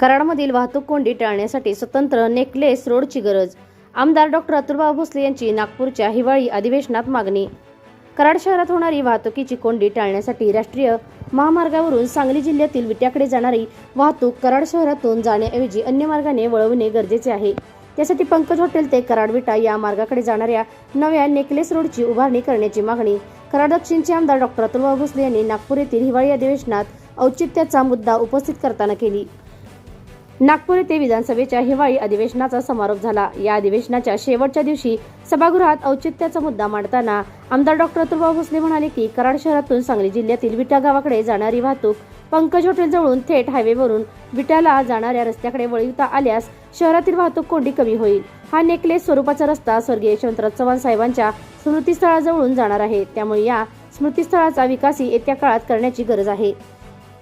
कराडमधील वाहतूक कोंडी टाळण्यासाठी स्वतंत्र नेकलेस रोडची गरज. आमदार डॉक्टर अतुलबाब भोसले यांची नागपूरच्या हिवाळी अधिवेशनात मागणी. कराड शहरात होणारी वाहतुकीची कोंडी टाळण्यासाठी राष्ट्रीय महामार्गावरून सांगली जिल्ह्यातील विट्याकडे जाणारी वाहतूक कराड शहरातून जाण्याऐवजी अन्य मार्गाने वळवणे गरजेचे आहे. त्यासाठी पंकज हॉटेल ते कराड विटा या मार्गाकडे जाणाऱ्या नव्या नेकलेस रोडची उभारणी करण्याची मागणी. कराड दक्षिणचे आमदार डॉक्टर अतुलबाब भोसले यांनी नागपूर येथील हिवाळी अधिवेशनात औचित्याचा मुद्दा उपस्थित करताना केली. नागपूर येथे विधानसभेच्या हिवाळी अधिवेशनाचा समारोप झाला. या अधिवेशनाच्या शेवटच्या दिवशी सभागृहात औचित्याचा मुद्दा मांडताना आमदार डॉक्टर अतुलभाऊ भोसले म्हणाले की कराड शहरातून सांगली जिल्ह्यातील विटा गावाकडे जाणारी वाहतूक पंकज हॉटेलजवळून थेट हायवेवरून विट्याला जाणाऱ्या रस्त्याकडे वळविता आल्यास शहरातील वाहतूक कोंडी कमी होईल. हा नेकलेस स्वरूपाचा रस्ता स्वर्गीय यशवंतराव चव्हाण साहेबांच्या स्मृतीस्थळाजवळून जाणार आहे. त्यामुळे या स्मृतीस्थळाचा विकासही येत्या काळात करण्याची गरज आहे.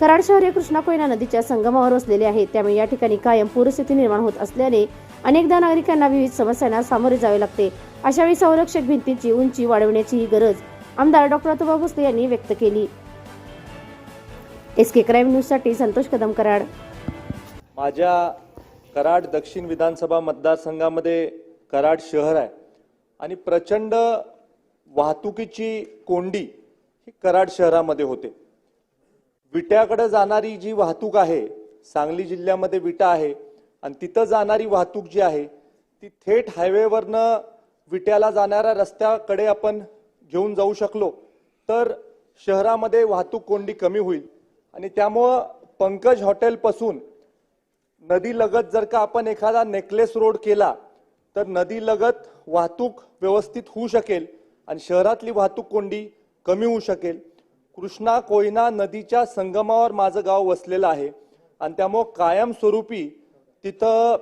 कराड शहर हे कृष्णा कोयना नदीच्या संगमावर वसलेले आहे त्यामुळे या ठिकाणी कायम पूरस्थिती निर्माण होत असल्याने अनेकदा नागरिकांना विविध समस्यांना सामोरे जावे लागते. अशावेळी संरक्षक भिंतीची उंची वाढवण्याची ही गरज आमदार डॉक्टर अतुबा भोसले यांनी व्यक्त केली. एस के क्राईम न्यूजसाठी संतोष कदम कराड. माझ्या कराड दक्षिण विधानसभा मतदारसंघामध्ये कराड शहर आहे आणि प्रचंड वाहतुकीची कोंडी ही कराड शहरामध्ये होते. विट्याकडे जाणारी जी वाहतूक आहे सांगली जिल्ह्यामध्ये विटा आहे आणि तिथं जाणारी वाहतूक जी आहे ती थेट हायवेवरनं विट्याला जाणाऱ्या रस्त्याकडे आपण घेऊन जाऊ शकलो तर शहरामध्ये वाहतूक कोंडी कमी होईल. आणि त्यामुळं पंकज हॉटेलपासून नदीलगत जर का आपण एखादा नेकलेस रोड केला तर नदीलगत वाहतूक व्यवस्थित होऊ शकेल आणि शहरातली वाहतूक कोंडी कमी होऊ शकेल. कृष्णा कोयना नदीच्या संगमावर माझं गाव वसलेलं आहे. आणि त्यामुळं कायमस्वरूपी तिथं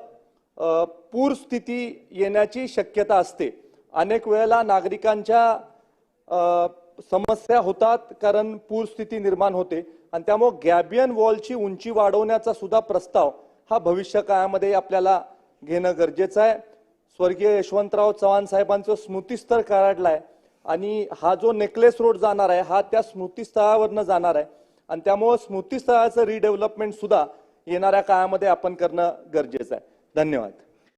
पूरस्थिती पूर स्थिती येण्याची शक्यता असते. अनेक वेळेला नागरिकांच्या समस्या होतात कारण पूरस्थिती निर्माण होते. आणि त्यामुळं गॅबियन वॉलची उंची वाढवण्याचा सुद्धा प्रस्ताव हा भविष्य काळामध्ये आपल्याला घेणं गरजेचं आहे. स्वर्गीय यशवंतराव चव्हाण साहेबांचं स्मृतीस्तर कराडला आहे. आणि हा जो नेकलेस रोड जाणार आहे हा त्या स्मृतीस्थळावरनं जाणार आहे. आणि त्यामुळं स्मृतीस्थळाचं रिडेव्हलपमेंट सुद्धा येणाऱ्या काळामध्ये आपण करणं गरजेचं आहे. धन्यवाद.